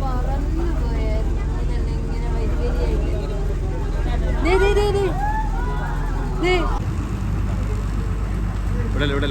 പറന്നു അങ്ങനെ ഇങ്ങനെ. ദേ. ഇവിടെ ഇവിടെ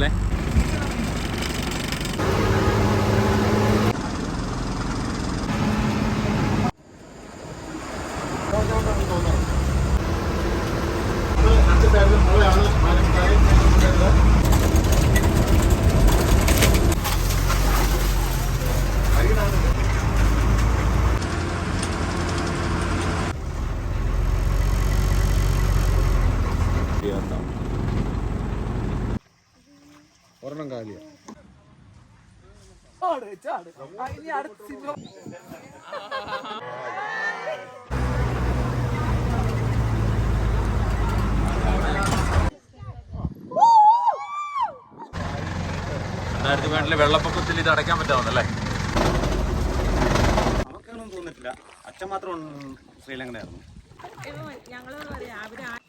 അല്ലേ ഒരെണ്ണം കാലിയ. രണ്ടായിരത്തി പതിനെട്ടിലെ വെള്ളപ്പൊക്കത്തിൽ ഇത് അടയ്ക്കാൻ പറ്റാവുന്നല്ലേ നമുക്കൊന്നും തോന്നിട്ടില്ല. അച്ഛൻ മാത്രം ശ്രീലങ്കനായിരുന്നു. ഇതാണ് ദേവദാരു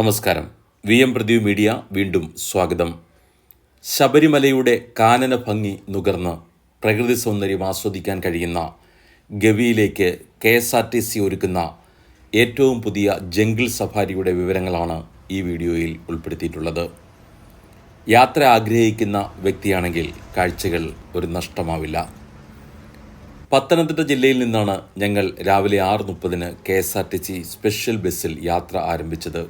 നമസ്കാരം. വി എം പ്രദീപ് മീഡിയ വീണ്ടും സ്വാഗതം. ശബരിമലയുടെ കാനന ഭംഗി നുകർന്ന് പ്രകൃതി സൗന്ദര്യം ആസ്വദിക്കാൻ കഴിയുന്ന ഗവിയിലേക്ക് K S R T C ഒരുക്കുന്ന ഏറ്റവും പുതിയ ജംഗിൾ സഫാരിയുടെ വിവരങ്ങളാണ് ഈ വീഡിയോയിൽ ഉൾപ്പെടുത്തിയിട്ടുള്ളത്. യാത്ര ആഗ്രഹിക്കുന്ന വ്യക്തിയാണെങ്കിൽ കാഴ്ചകൾ ഒരു നഷ്ടമാവില്ല. പത്തനംതിട്ട ജില്ലയിൽ നിന്നാണ് ഞങ്ങൾ രാവിലെ ആറ് മുപ്പതിന് K S R T C special ബസ്സിൽ യാത്ര ആരംഭിച്ചത്.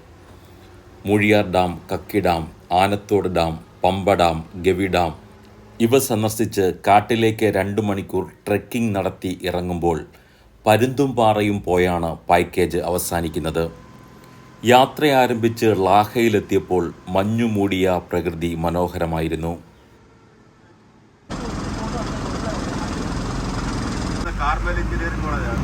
Moozhiyar dam Kakki dam Anathodu dam Pamba dam Gavi dam ഇവ സന്ദർശിച്ച് കാട്ടിലേക്ക് രണ്ട് മണിക്കൂർ ട്രെക്കിംഗ് നടത്തി ഇറങ്ങുമ്പോൾ പരുന്തും പാറയും പോയാണ് പാക്കേജ് അവസാനിക്കുന്നത്. യാത്ര ആരംഭിച്ച് ലാഹയിലെത്തിയപ്പോൾ മഞ്ഞു മൂടിയ പ്രകൃതി മനോഹരമായിരുന്നു. കോളേജാണ്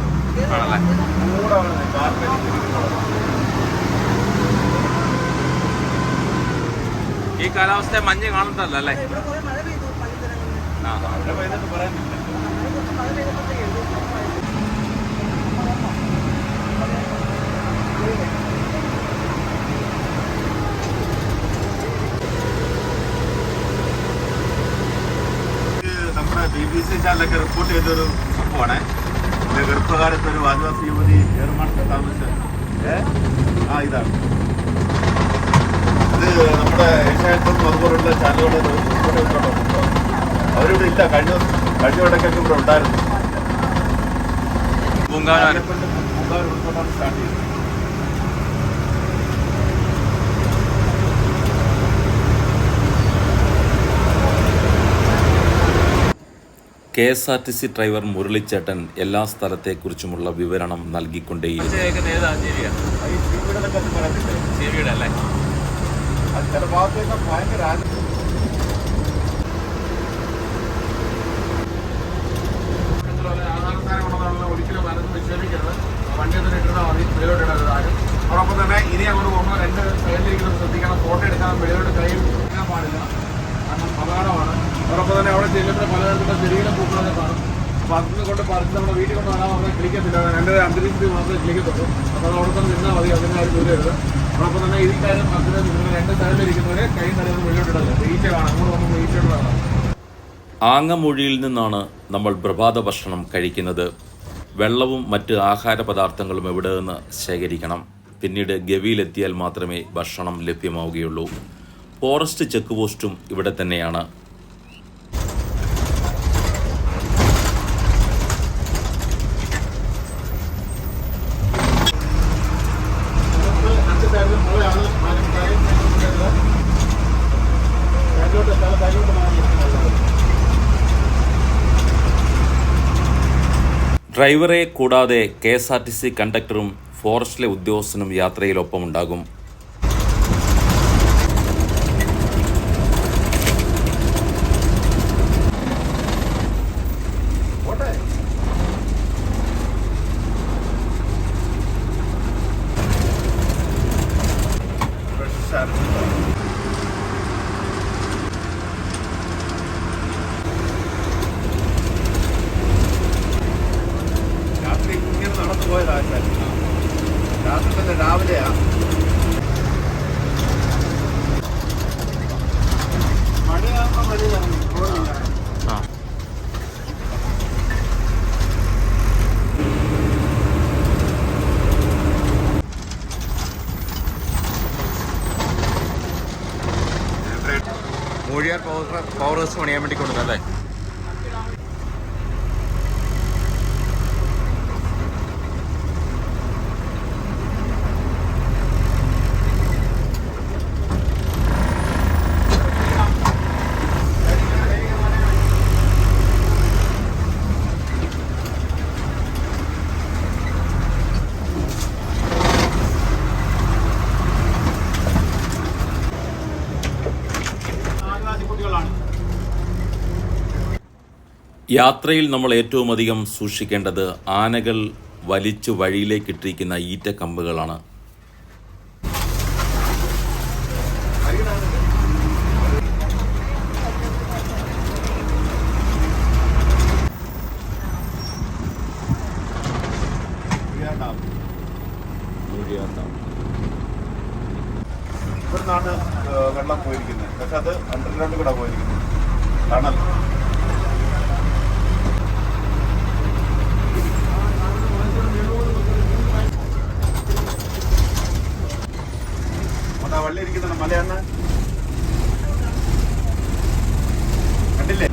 ഈ കാലാവസ്ഥ മഞ്ഞ് കാണുന്നതല്ല അല്ലേ? ആ. നമ്മുടെ ബി ബി സി ചാനലൊക്കെ റിപ്പോർട്ട് ചെയ്തൊരു സംഭവമാണ്. ഗർഭകാലത്ത് ഒരു ആദിവാസി യുവതി ഏറുമാനത്ത് താമസിച്ച ഏ? ആ ഇതാണ്. ഇത് നമ്മുടെ ഏഷ്യാനെറ്റും അതുപോലുള്ള ചാനലുകളുടെ അവരിവിടെ ഇല്ല കഴിഞ്ഞ കഴിഞ്ഞ ഇടയ്ക്കൊക്കെ ഇവിടെ ഉണ്ടായിരുന്നു. പൂങ്കാവനം ആലപ്പുഴ സ്റ്റാർട്ട് ചെയ്തത്. K S R T C driver മുരളിച്ചേട്ടൻ എല്ലാ സ്ഥലത്തെക്കുറിച്ചുമുള്ള വിവരണം നൽകിക്കൊണ്ടേയിരുന്നു. അത് ചില ഭാഗത്തേക്ക് ഭയങ്കര ഒരിക്കലും മനസ്സ് നിക്ഷേപിക്കരുത് വണ്ടി ഒന്ന് ഇട്ടാൽ മതി വെളിയോട്ട് ഇടരുത് ആരും അതോടൊപ്പം തന്നെ ഇനി അങ്ങോട്ട് പോകുമ്പോൾ രണ്ട് സൈഡിലേക്ക് ശ്രദ്ധിക്കണം ഫോട്ടോ എടുക്കാൻ വെളിയോട്ട് കൈ എടുക്കാൻ പാടില്ല കാരണം അപകടമാണ് അതോടൊപ്പം തന്നെ അവിടെ ചെല്ലുമ്പോൾ പലതരത്തിലുള്ള ചെടികളും പൂക്കളൊക്കെ കാണും അപ്പോൾ പറിച്ച് നമ്മുടെ വീട്ടിൽ കൊണ്ട് വരാൻ പറഞ്ഞാൽ ക്ലിക്കത്തില്ല രണ്ട് അന്തരീക്ഷത്തിൽ മാത്രമേ ക്ലിക്കത്തുള്ളൂ അപ്പോൾ അത് അവിടെ തന്നെ നിന്നാൽ മതി അതിന് ആരും ദൂരരുത് അതോടൊപ്പം തന്നെ ഈ കാര്യം അതിന് രണ്ട് സൈഡിലിരിക്കുന്നവരെ കൈ വെളിയോട്ട് ഇടരുത് ഈച്ച കാണാം. അങ്ങോട്ട് കാണാം. ആങ്ങമൂഴിയിൽ നിന്നാണ് നമ്മൾ പ്രഭാത ഭക്ഷണം കഴിക്കുന്നത്. വെള്ളവും മറ്റ് ആഹാര പദാർത്ഥങ്ങളും എവിടെ നിന്ന് ശേഖരിക്കണം. പിന്നീട് ഗവിയിലെത്തിയാൽ മാത്രമേ ഭക്ഷണം ലഭ്യമാവുകയുള്ളൂ. ഫോറസ്റ്റ് ചെക്ക് പോസ്റ്റും ഇവിടെ തന്നെയാണ്. ഡ്രൈവറെ കൂടാതെ K S R T C കണ്ടക്ടറും ഫോറസ്റ്റിലെ ഉദ്യോഗസ്ഥനും യാത്രയിലൊപ്പമുണ്ടാകും. ഡ്രസ് പണിയാൻ വേണ്ടി കൊണ്ടുവന്നല്ലേ ആദിവാസി കുട്ടികളാണ് യാത്രയിൽ നമ്മൾ ഏറ്റവും അധികം സൂക്ഷിക്കേണ്ടത് ആനകൾ വലിച്ചു വഴിയിലേക്ക് ഇട്ടിരിക്കുന്ന ഈറ്റ കമ്പുകളാണ് ഇവിടുന്നാണ് വെള്ളം പോയിരിക്കുന്നത്. പക്ഷെ അത് അണ്ടർഗ്രൗണ്ട് കൂടെ പോയിരിക്കുന്നത്. ടണൽ അതാ വള്ളി ഇരിക്കുന്ന മലയാണ് കണ്ടില്ലേ?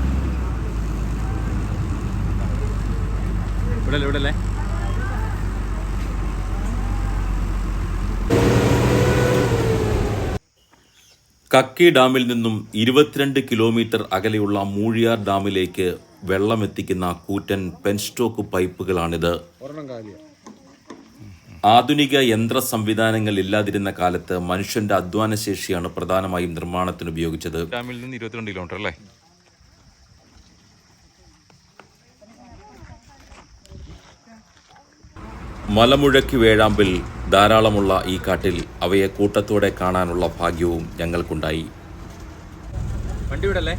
ഇവിടെ ഇവിടെ കക്കി ഡാമിൽ നിന്നും ഇരുപത്തിരണ്ട് കിലോമീറ്റർ അകലെയുള്ള മൂഴിയാർ ഡാമിലേക്ക് വെള്ളമെത്തിക്കുന്ന കൂറ്റൻ പെൻസ്റ്റോക്ക് പൈപ്പുകളാണിത്. ആധുനിക യന്ത്ര സംവിധാനങ്ങൾ ഇല്ലാതിരുന്ന കാലത്ത് മനുഷ്യന്റെ അധ്വാന ശേഷിയാണ് പ്രധാനമായും നിർമ്മാണത്തിന് ഉപയോഗിച്ചത്. ഡാമിൽ നിന്ന് ഇരുപത്തിരണ്ട് കിലോമീറ്റർ അല്ലേ? മലമുഴക്കി വേഴാമ്പിൽ ധാരാളമുള്ള ഈ കാട്ടിൽ അവയെ കൂട്ടത്തോടെ കാണാനുള്ള ഭാഗ്യവും ഞങ്ങൾക്കുണ്ടായി. വണ്ടി ഇവിടെ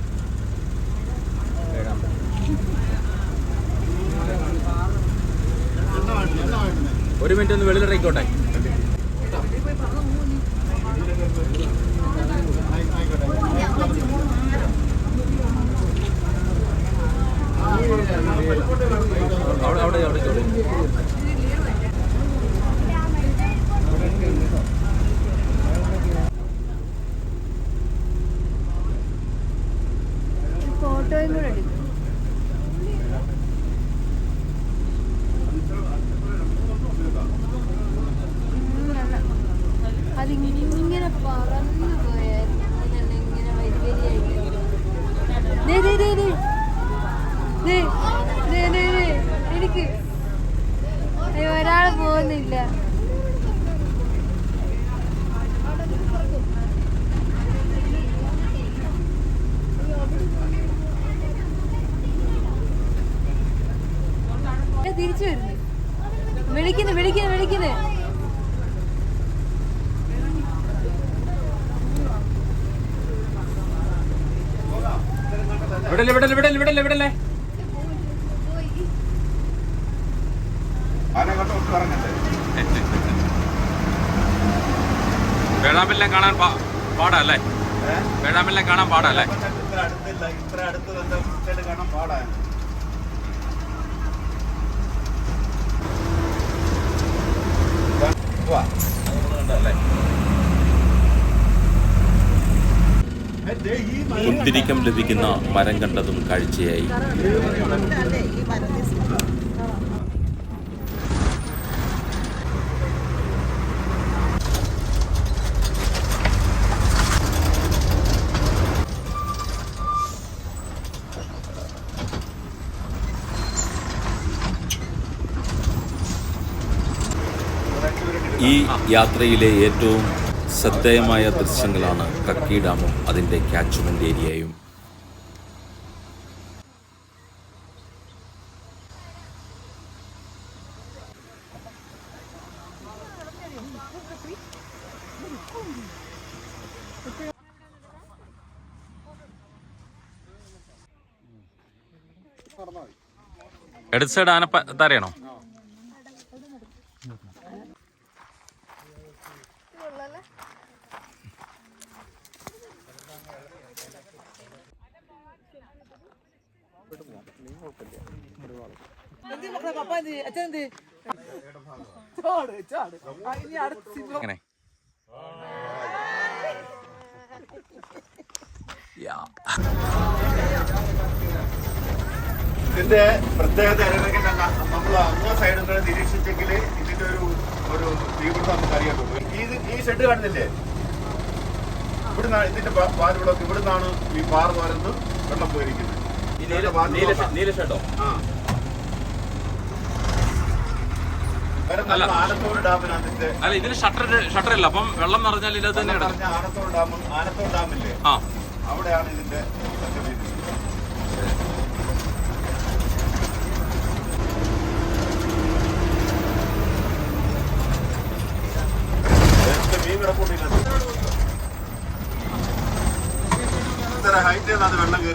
ഒരു മിനിറ്റ് ഒന്ന് വെളിയിലിറങ്ങിക്കോട്ടെ അവിടെ അവിടെ അവിടെ ചോടി ഫോട്ടോയും കൂടെ എടുക്കും അതിങ്ങനെ പറന്നു പോയായിരുന്നു അങ്ങനെ ഇങ്ങനെ വൈദ്യുതിയായിട്ട് ദേ, ദേ, ദേ, ദേ. ദേ, ദേ, ദേ, ദേ. ഒരാൾ പോകുന്നില്ല ഏ, തിരിച്ചു വരുന്നു വിളിക്കുന്നു വിളിക്കുന്നു വിളിക്കുന്നു ഇവിടെ ഇവിടെ ഇവിടെ ഇവിടെ ഇവിടെ അല്ലേ ആന കണ്ടു പറഞ്ഞിട്ട് വേഴാമ്പെല്ലാം കാണാൻ പാടല്ലേ? വേഴാമ്പലിനെ കാണാൻ പാടല്ലേ? ഇത്ര അടുത്ത് കാണാൻ പാടാണ് കുന്തിരിക്കം ലഭിക്കുന്ന മരം കണ്ടതും കാഴ്ചയായി. ഈ യാത്രയിലെ ഏറ്റവും ശ്രദ്ധേയമായ ദൃശ്യങ്ങളാണ് കക്കി ഡാമും അതിന്റെ ക്യാച്ച്മെന്റ് ഏരിയയും. ഇടത് സൈഡ് ആന ഇതിന്റെ പ്രത്യേകത നമ്മൾ അങ്ങോ സൈഡിൽ നിന്ന് നിരീക്ഷിച്ചെങ്കിൽ ഇതിന്റെ ഒരു ഒരു തീവ്രത നമുക്ക് അറിയാൻ പറ്റും. ഈ ഷെഡ് കാണുന്നില്ലേ ഇവിടുന്ന് ഇതിന്റെ പാലുകളൊക്കെ ഇവിടുന്നാണ് ഈ പാറ തുറന്ന് വെള്ളം പോയിരിക്കുന്നത്. അല്ല. ഇതിന് ഷട്ടർ ഷട്ടർ ഇല്ല അപ്പം വെള്ളം നിറഞ്ഞാൽ ഇല്ലാതെ തന്നെ കിടക്കും. പറഞ്ഞ ആനത്തോട് ഡാം ആനത്തോട് ഡാമില്ലേ? ആ. അവിടെയാണ് ഇതിന്റെ ഇതൊക്കെ വരുന്നത്. ഇതിന്റെ മീൻ കിടപ്പുണ്ട് ഇതിനകത്ത്. ഇത്ര ഹൈറ്റ്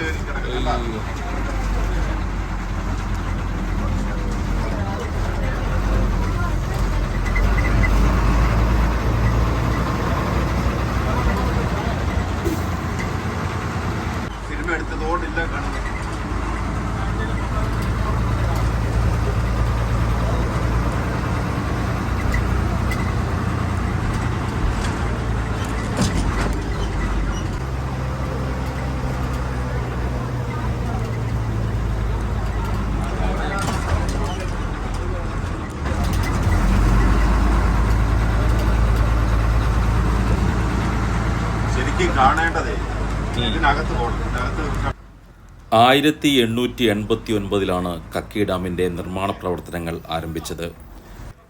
ആയിരത്തി എണ്ണൂറ്റി എൺപത്തി ഒൻപതിലാണ് കക്കി ഡാമിന്റെ നിർമ്മാണ പ്രവർത്തനങ്ങൾ ആരംഭിച്ചത്.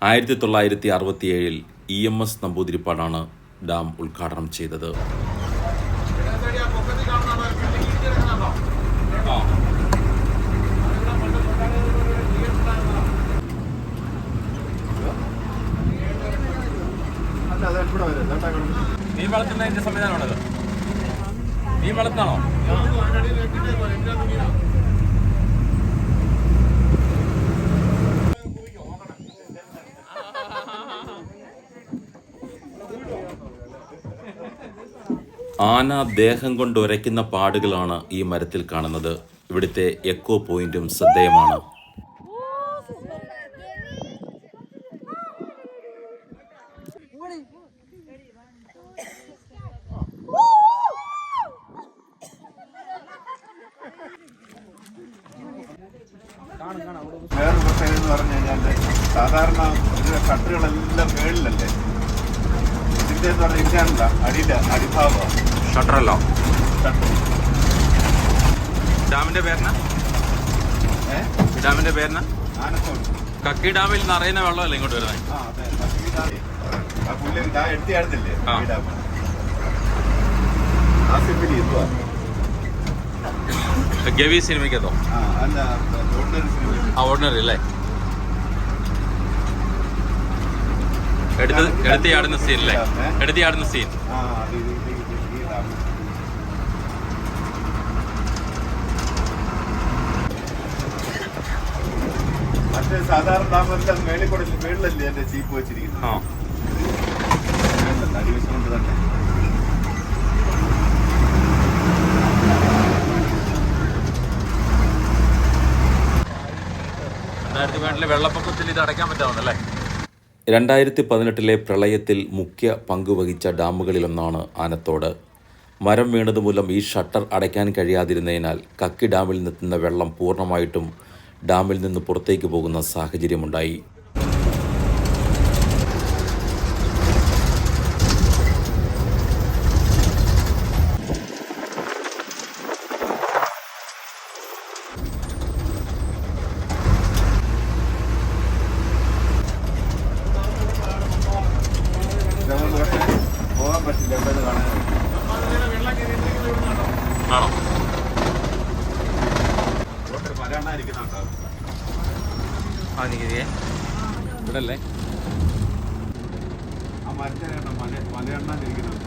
ആയിരത്തി തൊള്ളായിരത്തി അറുപത്തിയേഴിൽ ഇ എം എസ് നമ്പൂതിരിപ്പാടാണ് ഡാം ഉദ്ഘാടനം ചെയ്തത്. നീ വളർത്തുന്നതിന്റെ സംവിധാനമാണത് മീൻ വളർത്താണോ ആന ദേഹം കൊണ്ട് ഉരയ്ക്കുന്ന പാടുകളാണ് ഈ മരത്തിൽ കാണുന്നത്. ഇവിടുത്തെ എക്കോ പോയിന്റും ശ്രദ്ധേയമാണ് വേറൊരു പ്രത്യേകത എന്ന് പറഞ്ഞു കഴിഞ്ഞാൽ സാധാരണ ഇതിന്റെ ഷട്ടറുകളെല്ലാം മേളിലല്ലേ ഇതിന്റെ എന്ന് പറഞ്ഞാൽ ഇല്ലാണ്ടല്ല അടിയില്ല അടിഭാഗമാണ് ഷട്ടർ അല്ലോ ഡാമിന്റെ പേരിന ഏഹ് ഡാമിന്റെ പേരിന കക്കി ഡാമിൽ നിന്ന് നിറയുന്ന വെള്ളമല്ലേ ഇങ്ങോട്ട് വരുന്നത് ഗവി സിനിമയ്ക്കതോ ആ ഓർഡിനറി അല്ലേ? എടുത്ത് എടുത്തിയാടുന്ന സീൻ അല്ലേ എടുത്തിയാടുന്ന സീൻ ആ അത് ഇത് ഇത് ഇത് ഈ ഡാം മറ്റേ സാധാരണ ഡാമെല്ലാം മേളിൽ കൂടെ മേളിലല്ലേ എന്റെ ചീപ്പ് വെച്ചിരിക്കുന്നത്? ആ. അടിവശം കൊണ്ട് തന്നെ. രണ്ടായിരത്തി പതിനെട്ടിലെ വെള്ളപ്പൊക്കത്തിൽ ഇത് അടയ്ക്കാൻ പറ്റാവുന്നല്ലേ രണ്ടായിരത്തി പതിനെട്ടിലെ പ്രളയത്തിൽ മുഖ്യ പങ്കുവഹിച്ച ഡാമുകളിലൊന്നാണ് ആനത്തോട്. മരം വീണതുമൂലം ഈ ഷട്ടർ അടയ്ക്കാൻ കഴിയാതിരുന്നതിനാൽ കക്കി ഡാമിൽ നിന്നെത്തുന്ന വെള്ളം പൂർണമായിട്ടും ഡാമിൽ നിന്ന് പുറത്തേക്ക് പോകുന്ന സാഹചര്യമുണ്ടായി ഇതുകൊണ്ട് പക്ഷേ പോകാൻ പറ്റില്ല ഇവിടെ ഇത് കാണാൻ ആണോ ഇവിടെ മല എണ്ണായിരിക്കുന്നുണ്ടോ ആ നികുതിയെ ഇവിടെ അല്ലേ ആ മരത്തെ മല മല എണ്ണാനിരിക്കുന്നുണ്ട്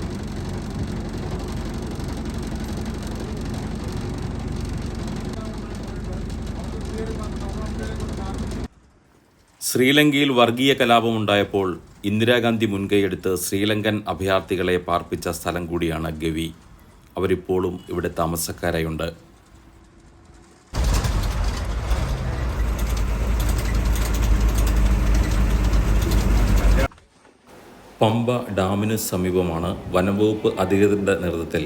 ശ്രീലങ്കയിൽ വർഗീയ കലാപമുണ്ടായപ്പോൾ ഇന്ദിരാഗാന്ധി മുൻകൈയെടുത്ത് ശ്രീലങ്കൻ അഭയാർത്ഥികളെ പാർപ്പിച്ച സ്ഥലം കൂടിയാണ് ഗവി. അവരിപ്പോഴും ഇവിടെ താമസക്കാരായുണ്ട്. പമ്പ ഡാമിന് സമീപമാണ് വനംവകുപ്പ് അധികൃതരുടെ നേതൃത്വത്തിൽ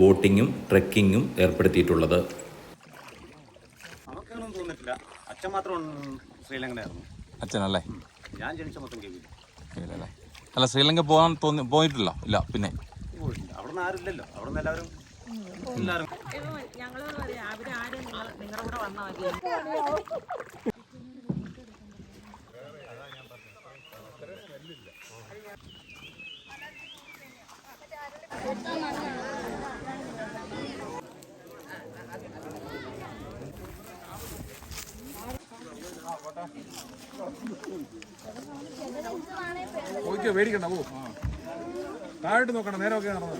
ബോട്ടിങ്ങും ട്രെക്കിങ്ങും ഏർപ്പെടുത്തിയിട്ടുള്ളത് ഒന്നും തോന്നിട്ടില്ല അച്ഛൻ മാത്രം ശ്രീലങ്കനായിരുന്നു അച്ഛനല്ലേ? ഞാൻ ജനിച്ച മൊത്തം കേൾക്കില്ല. അല്ല? ശ്രീലങ്ക പോകാൻ തോന്നി പോയിട്ടില്ല. ഇല്ല പിന്നെ? അവിടുന്ന് അവിടെ നിന്ന് ആരുമില്ലല്ലോ അവിടെ നിന്ന് എല്ലാവരും എല്ലാവരും ഞങ്ങളോട് പറയാം അവർ ആരും നിങ്ങൾ നിങ്ങളുടെ കൂടെ വന്നാൽ മതി നോക്കിയോ മേടിക്കണ്ട പോ. താഴോട്ട് നോക്കണം നേരെ ഒക്കെ നടന്നത്.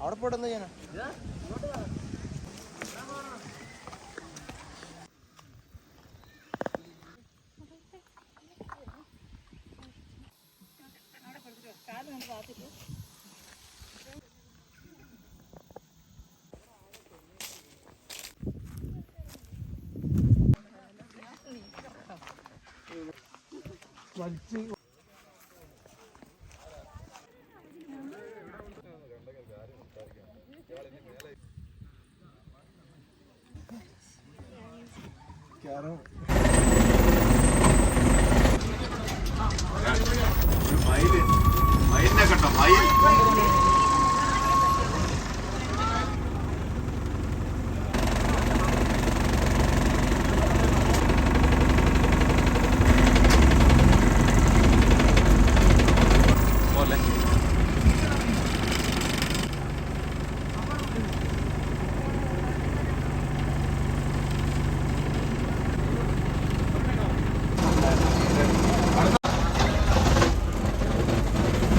അവിടെ പോട്ടെന്താ എന്താ Caramba.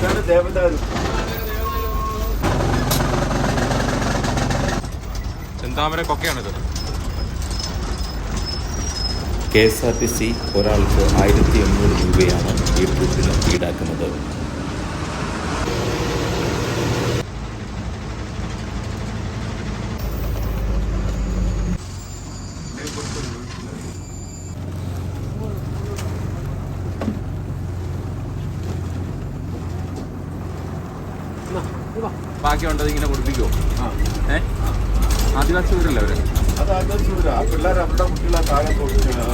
ഇതാണ് ദേവദാരു. ചെന്താമര കൊക്കയാണിത്. K S R T C ഒരാൾക്ക് ആയിരത്തി എണ്ണൂറ് രൂപയാണ് ഈ ട്രിപ്പിന് ഈടാക്കുന്നത്. ബാക്കിയുണ്ടത് ഇങ്ങനെ കുടിപ്പിക്കുമോ ഏ? ആദിവാസി ഊരല്ലേ അവർ? അത് ആ പിള്ളേർ അവരുടെ കുട്ടികളെ താഴെ തൊട്ട്, ആ,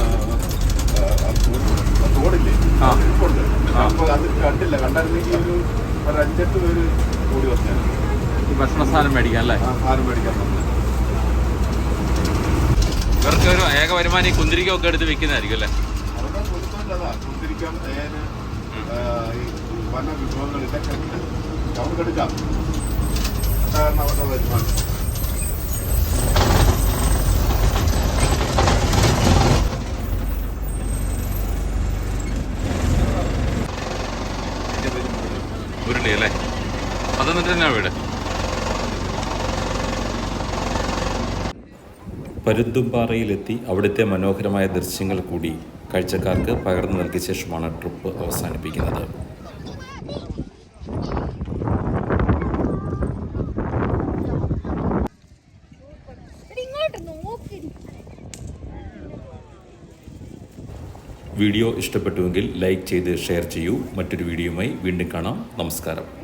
ആ, തോടില്ലേ? ആ. ഇരിപ്പുണ്ട് അത് കണ്ടില്ല. കണ്ടായിരുന്നെങ്കിൽ ഒരു ഒരു അഞ്ചെട്ട് പേര് കൂടി ഭക്ഷണ സാധനം മേടിക്കാൻ അല്ലേ? മേടിക്കാൻ ഇവർക്ക് ഒരു ഏക വരുമാനം ഈ കുന്തിരിക്കൊക്കെ എടുത്ത് വിൽക്കുന്നതായിരിക്കും അല്ലേ? അവരുടെ കൊടുത്തോണ്ടതാ. കുന്തിരിക്കാൻ തേന് ഈ വന വിഭവങ്ങൾ ഇതൊക്കെ ഉണ്ട് എടുക്കാം. അതാണ് അവരുടെ വരുമാനം ഉരുളി അല്ലേ? പത്തനംതിട്ട തന്നെയാണ് വീട്? പരുന്തുംപാറയിലെത്തി അവിടുത്തെ മനോഹരമായ ദൃശ്യങ്ങൾ കൂടി കാഴ്ചക്കാർക്ക് പകർന്നു നൽകിയ ശേഷമാണ് ട്രിപ്പ് അവസാനിപ്പിക്കുന്നത്. വീഡിയോ ഇഷ്ടപ്പെട്ടുവെങ്കിൽ ലൈക്ക് ചെയ്ത് ഷെയർ ചെയ്യൂ. മറ്റൊരു വീഡിയോയുമായി വീണ്ടും കാണാം. നമസ്കാരം.